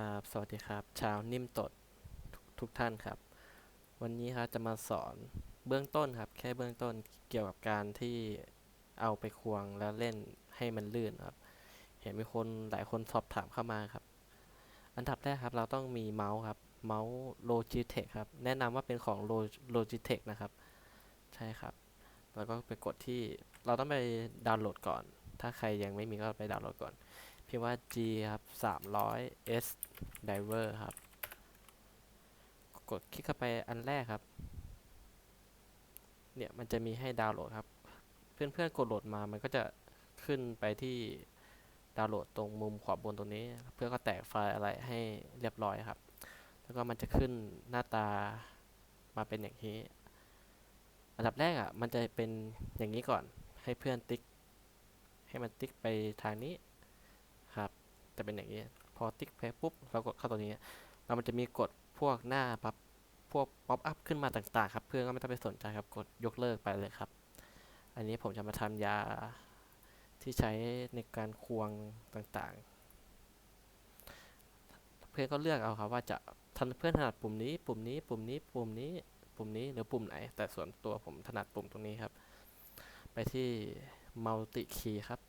ครับ สวัสดีครับ ชาวนิ่มตดทุกทุกท่านครับ วันนี้ครับจะมาสอนเบื้องต้นครับ แค่เบื้องต้นเกี่ยวกับการที่เอาไปควงแล้วเล่นให้มันลื่นครับ เห็นมีคนหลายคนสอบถามเข้ามาครับ อันดับแรกครับเราต้องมีเมาส์ครับ เมาส์ Logitech ครับ แนะนำว่าเป็นของ Lo- Logitech นะครับ ใช่ครับ แล้วก็ไปกดที่เราต้องไปดาวน์โหลดก่อน ถ้าใครยังไม่มีก็ไปดาวน์โหลดก่อน พิมพ์ว่า G ครับ300 S Diver ครับ กดคลิกเข้าไปอันแรกครับ เนี่ยมันจะมีให้ดาวน์โหลดครับ เพื่อนๆกดโหลดมามันก็จะขึ้นไปที่ดาวน์โหลดตรงมุมขวาบนตรงนี้ เพื่อก็แตกไฟล์อะไรให้เรียบร้อยครับ แล้วก็มันจะขึ้นหน้าตามาเป็นอย่างนี้ อันดับแรกอะมันจะเป็นอย่างนี้ก่อน ให้เพื่อนติ๊ก ให้มันติ๊กไปทางนี้ จะเป็นอย่างนี้ พอติ๊กไปปุ๊บเรากดเข้าตัวนี้แล้วมันจะมีกดพวกหน้าปับพวกป๊อปอัพขึ้นมาต่างๆครับเพื่อนก็ไม่ต้องไปสนใจครับกดยกเลิกไปเลยครับ อันนี้ผมจะมาทำยาที่ใช้ในการควงต่างๆ เพื่อนก็เลือกเอาครับว่าจะทันเพื่อนถนัดปุ่มนี้ ปุ่มนี้ ปุ่มนี้ ปุ่มนี้ ปุ่มนี้หรือปุ่มไหน แต่ส่วนตัวผมถนัดปุ่มตรงนี้ครับ ไปที่ multi key ครับ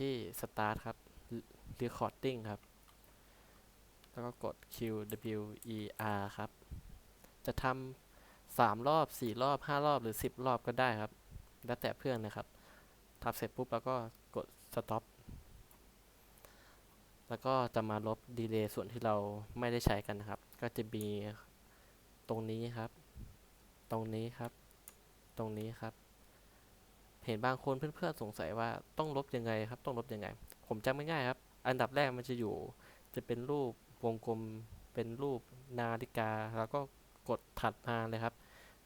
ที่ start ครับ recording ครับ แล้วก็กด Q W E R ครับ จะทำสามรอบสี่รอบห้ารอบหรือสิบรอบก็ได้ครับ แล้วแต่เพื่อนนะครับทำเสร็จปุ๊บแล้วก็กด stop แล้วก็จะมาลบดีเลย์ส่วนที่เราไม่ได้ใช้กันนะครับ ก็จะมีตรงนี้ครับ ตรงนี้ครับ ตรงนี้ครับ เห็นบางคนเพื่อนๆสงสัยว่าต้องลบยังไงครับต้องลบยังไง ผมจำไม่ง่ายครับ อันดับแรกมันจะอยู่ จะเป็นรูปวงกลมเป็นรูปนาฬิกา แล้วก็กดถัดมาเลยครับ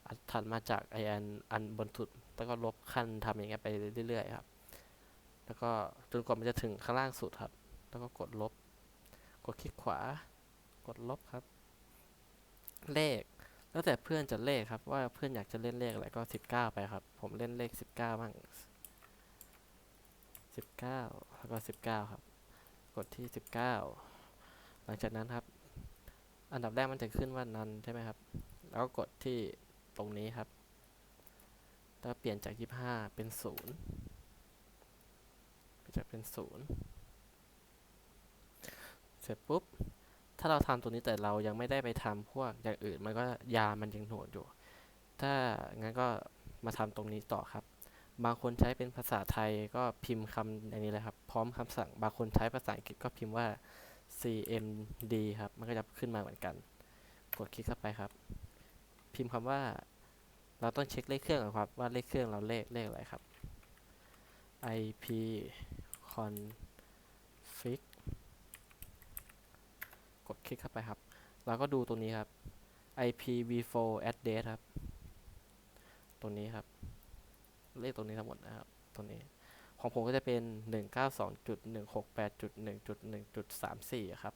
อันถัดมาจากไออันอันบนสุด แล้วก็ลบขั้นทำอย่างเงี้ยไปเรื่อยๆครับ แล้วก็จนกว่ามันจะถึงข้างล่างสุดครับ แล้วก็กดลบ กดคลิกขวา กดลบครับ เลข แล้วแต่เพื่อนจะเลขครับ ว่าเพื่อนอยากจะเล่นเลขอะไรก็สิบเก้าไปครับ ผมเล่นเลขสิบเก้าบ้างสิบเก้าแล้วก็สิบเก้าครับ กดที่สิบเก้าหลังจากนั้นครับ อันดับแรกมันจะขึ้นว่านันใช่ไหมครับ แล้วก็กดที่ตรงนี้ครับแล้วเปลี่ยนจากยี่ห้าเป็นศูนย์จะเป็นศูนย์เสร็จปุ๊บ ถ้าเราทำตัวนี้แต่เรายังไม่ได้ไปทำพวกอย่างอื่น มันก็ยามันยังโหนดอยู่ ถ้างั้นก็มาทำตรงนี้ต่อครับ บางคนใช้เป็นภาษาไทยก็พิมพ์คำอย่างนี้เลยครับ พร้อมคำสั่ง บางคนใช้ภาษาอังกฤษก็พิมพ์ว่า cmd ครับ มันก็จะขึ้นมาเหมือนกัน กดคลิกเข้าไปครับ พิมพ์คำว่า เราต้องเช็คเลขเครื่องก่อนครับ ว่าเลขเครื่องเราเลขเลขอะไรครับ ip config ลิกเข้าไปครับ เราก็ดูตรงนี้ครับ IPv4 address ครับตรงนี้ครับ เลขตรงนี้ทั้งหมดนะครับตรงนี้ ของผมก็จะเป็น 192.168.1.1.34 ครับ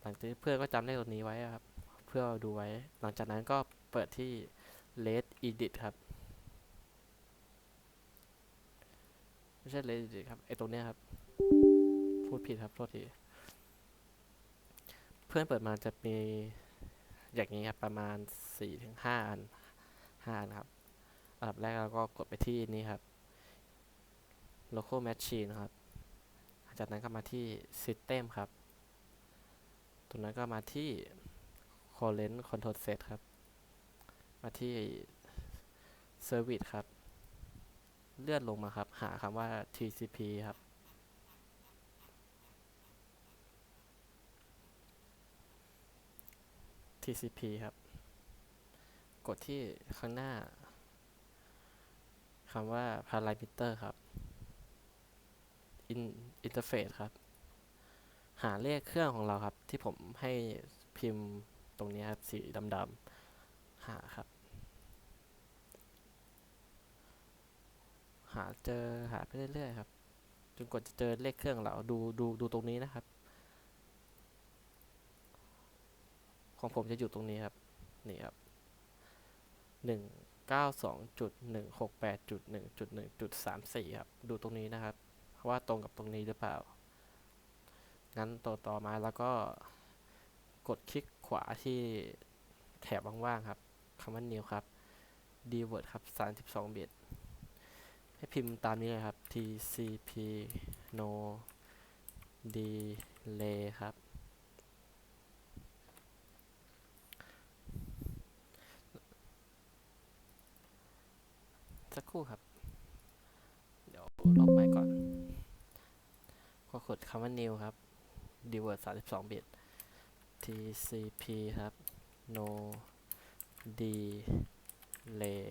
หลังจากนี้เพื่อนก็จำเลขตัวนี้ไว้ครับ เพื่อดูไว้ หลังจากนั้นก็เปิดที่ let edit ครับ ไม่ใช่ let edit ครับ ไอตรงเนี้ครับ พูดผิดครับ โทษที พื่อนเปิดมาจะมีอย่างนี้ครับ ประมาณ4-5อัน5อันครับอันดับแรกเราก็กดไปที่นี่ครับ local machine ครับ จากนั้นก็มาที่ system ครับ ตรงนั้นก็มาที่ current control set ครับ มาที่ service ครับ เลื่อนลงมาครับ หาคำว่า TCP ครับ TCP ครับ กดที่ข้างหน้าคำว่า parameter ครับ in interface ครับ หาเลขเครื่องของเราครับ ที่ผมให้พิมพ์ตรงนี้ครับ สีดำๆ หาครับ หาเจอหาไปเรื่อยๆครับ จนกว่าจะเจอเลขเครื่องเราดูดูดูตรงนี้นะครับ ของผมจะอยู่ตรงนี้ครับนี่ครับหนึ่งเก้าสองจุดหนึ่งหกแปดจุดหนึ่งจุดหนึ่งจุดสามสี่ครับดูตรงนี้นะครับ ว่าตรงกับตรงนี้หรือเปล่า งั้นต่อต่อมาแล้วก็กดคลิกขวาที่แถบว่างๆครับคำว่า new ครับ dword ครับ 32 บิต ให้พิมพ์ตามนี้เลยครับ tcp no delay ครับ ก็กดคำว่า new ครับ dword 32บิต tcp ครับ no delay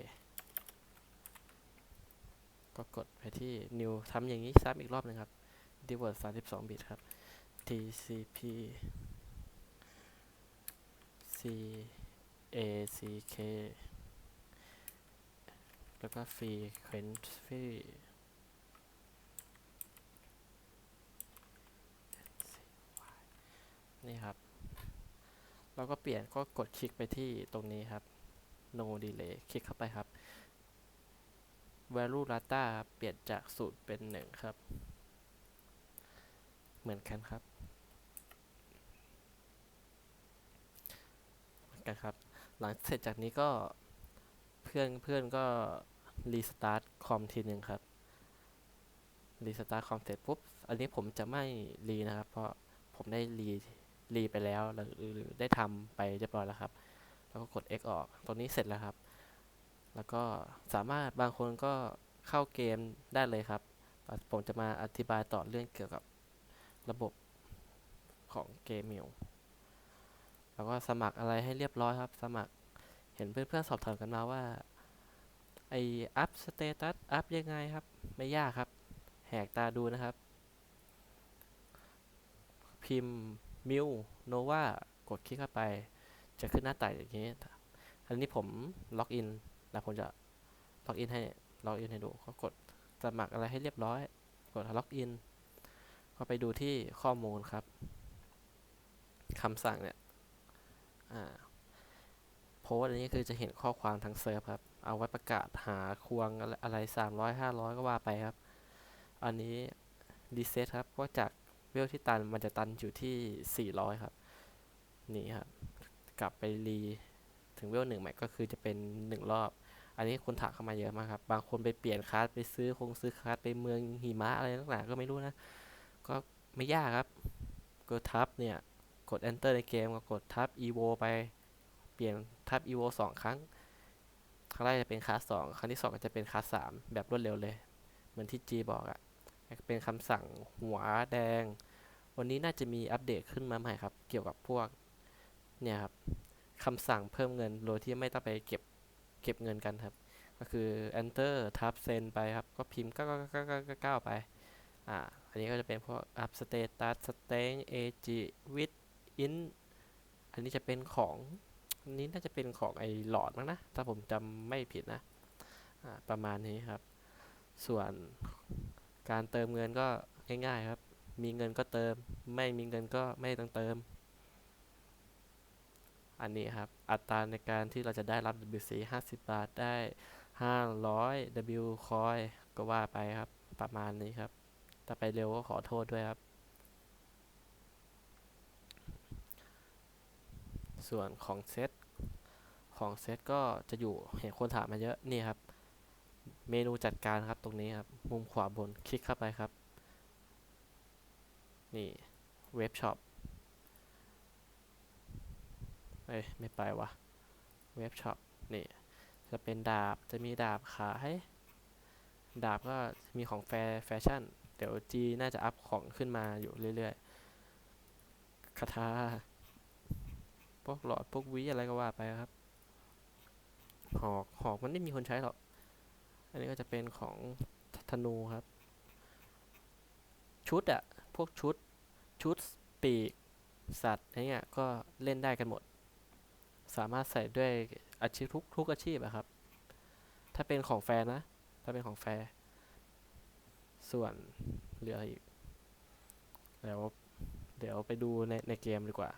ก็กดไปที่ new ทำอย่างนี้ซ้ำอีกรอบหนึงครับ dword 32บิตครับ tcp c a c k แล้วก็ frequency นี่ครับ เราก็เปลี่ยนก็กดคลิกไปที่ตรงนี้ครับ no delay คลิกเข้าไปครับ value data ครับเปลี่ยนจากศูนย์เป็นหนึ่งครับ เหมือนกันครับ เหมือนกันครับ หลังเสร็จจากนี้ก็เพื่อนเพื่อนก็รีสตาร์ทคอมทีหนึ่งครับรีสตาร์ทคอมเสร็จปุ๊บ อันนี้ผมจะไม่รีนะครับ เพราะผมได้รี รีไปแล้วหรือได้ทำไปเรียบร้อยแล้วครับ แล้วก็กด X ออกตรงนี้เสร็จแล้วครับ แล้วก็สามารถบางคนก็เข้าเกมได้เลยครับ ผมจะมาอธิบายต่อเรื่องเกี่ยวกับระบบของเกมมิวแล้วก็สมัครอะไรให้เรียบร้อยครับ สมัครเห็นเพื่อนๆสอบถามกันมาว่าไออัพสเตตัสอัพยังไงครับ ไม่ยากครับ แหกตาดูนะครับ พิมพ์ มิวโนวากดคลิกเข้าไป จะขึ้นหน้าต่างอย่างนี้ อันนี้ผมล็อกอิน แล้วผมจะล็อกอินให้ล็อกอินให้ดูก็กดสมัครอะไรให้เรียบร้อย กดล็อกอิน ก็ไปดูที่ข้อมูลครับคำสั่งเนี่ยโพสอันนี้คือจะเห็นข้อความทั้งเซิร์ฟครับ เอาไว้ประกาศหาควงอะไรสามร้อยห้าร้อยก็ว่าไปครับ อันนี้รีเซ็ตครับ ก็จาก เวลที่ตันมันจะตันอยู่ที่ 400 ครับ นี่ครับ กลับไปรีถึงเวลหนึ่งใหม่ก็คือจะเป็นหนึ่งรอบ อันนี้คนถามเข้ามาเยอะมากครับ บางคนไปเปลี่ยนคาร์ดไปซื้อคงซื้อคาร์ดไปเมืองหิมะอะไรต่างๆก็ไม่รู้นะ ก็ไม่ยากครับ กดทับเนี่ย กด enter ในเกมก็กดทับ evo ไป เปลี่ยนทับ evo สองครั้ง ครั้งแรกจะเป็นคลาสสองครั้งที่สองก็จะเป็นคลาสสามแบบรวดเร็วเลย เหมือนที่ G บอกอะ เป็นคำสั่งหัวแดง วันนี้น่าจะมีอัปเดตขึ้นมาใหม่ครับ เกี่ยวกับพวกเนี่ยครับคำสั่งเพิ่มเงินโดยที่ไม่ต้องไปเก็บเก็บเงินกันครับ ก็คือ enter ทับ send ไปครับ ก็พิมพ์ก้าไปอ่าอันนี้ก็จะเป็นพวก up status string ag with in อันนี้จะเป็นของอันนี้น่าจะเป็นของไอ้หลอดมั้งนะ ถ้าผมจำไม่ผิดนะ ประมาณนี้ครับ ส่วน การเติมเงินก็ง่ายๆครับ มีเงินก็เติม ไม่มีเงินก็ไม่ต้องเติม อันนี้ครับ อัตราในการที่เราจะได้รับ WC 50 บาทได้ 500 W คอยก็ว่าไปครับ ประมาณนี้ครับ ถ้าไปเร็วก็ขอโทษด้วยครับ ส่วนของเซตของเซตก็จะอยู่เห็นคนถามมาเยอะนี่ครับ เมนูจัดการครับตรงนี้ครับ มุมขวาบนคลิกเข้าไปครับ นี่เว็บช็อปเอ้ยไม่ไปวะเว็บช็อปนี่จะเป็นดาบจะมีดาบขายดาบก็มีของแฟแฟชั่น เดี๋ยวจีน่าจะอัพของขึ้นมาอยู่เรื่อยๆคาถาพวกหลอดพวกวิอะไรก็ว่าไปครับ หอกหอกมันไม่มีคนใช้หรอก อันนี้ก็จะเป็นของธนูครับ ชุดอะพวกชุด ชุดปีก สัตว์อะไรเงี้ยก็เล่นได้กันหมด สามารถใส่ด้วยอาชีพทุกทุกอาชีพอะครับ ถ้าเป็นของแฟร์นะ ถ้าเป็นของแฟ ส่วนเหลืออีกเดี๋ยวเดี๋ยวไปดูในในเกมดีกว่า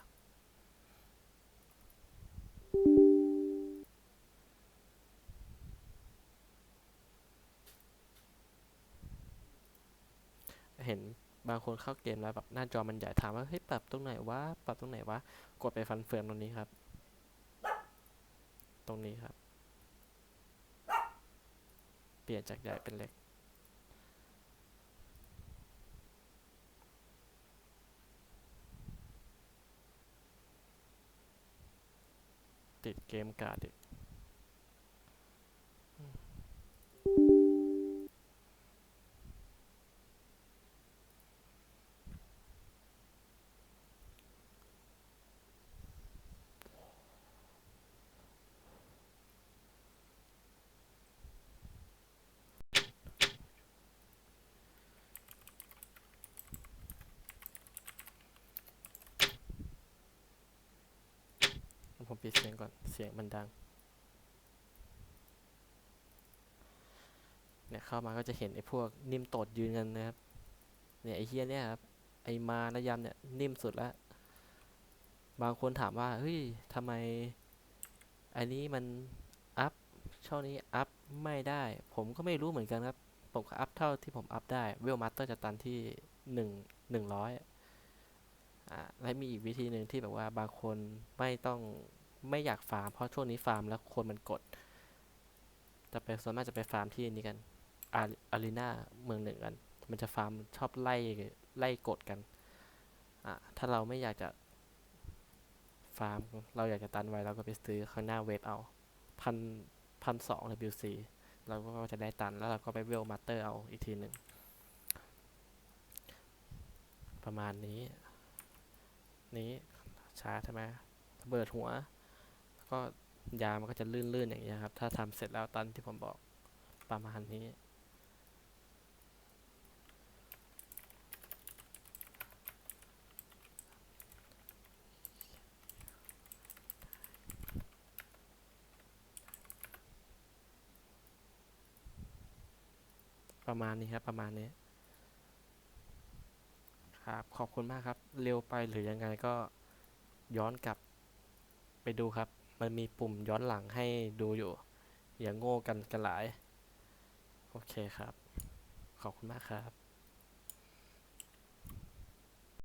บางคนเข้าเกมแล้วแบบหน้าจอมันใหญ่ถามว่าเฮ้ยปรับตรงไหนวะปรับตรงไหนวะกดไปฟันเฟืองตรงนี้ครับ ตรงนี้ครับ เปลี่ยนจากใหญ่เป็นเล็ก ติดเกมการ์ดอีก ปิดเสียงก่อน เสียงมันดัง เนี่ยเข้ามาก็จะเห็นไอ้พวกนิ่มตดยืนกันนะครับ เนี่ยไอ้เฮียเนี่ยครับ ไอ้มาระยำเนี่ยนิ่มสุดละ บางคนถามว่า เฮ้ยทำไม อันนี้มันอัพ ช่องนี้อัพไม่ได้ ผมก็ไม่รู้เหมือนกันครับ ผมก็อัพเท่าที่ผมอัพได้ เวลมาสเตอร์จะตันที่หนึ่งหนึ่งร้อยอ่าและมีอีกวิธีหนึ่งที่แบบว่าบางคนไม่ต้อง ไม่อยากฟาร์มเพราะช่วงนี้ฟาร์มแล้วคนมันกด จะไปส่วนมากจะไปฟาร์มที่นี่กันอาอารีนาเมืองหนึ่งกัน มันจะฟาร์มชอบไล่ไล่กดกัน อะ ถ้าเราไม่อยากจะฟาร์ม เราอยากจะตันไว้เราก็ไปซื้อข้างหน้าเว็บเอาพันพันสอง WC เราก็จะได้ตันแล้วเราก็ไปเวลมาสเตอร์เอาอีกทีหนึ่ง ประมาณนี้ นี้ช้าใช่ไหมเบิดหัว ก็ยามันก็จะลื่นๆอย่างเงี้ยครับ ถ้าทำเสร็จแล้วตอนที่ผมบอกประมาณนี้ประมาณนี้ครับ ประมาณนี้ ครับ ขอบคุณมากครับ เร็วไปหรือยังไงก็ย้อนกลับไปดูครับ มันมีปุ่มย้อนหลังให้ดูอยู่ อย่าโง่กันกันหลาย โอเคครับ ขอบคุณมากครับ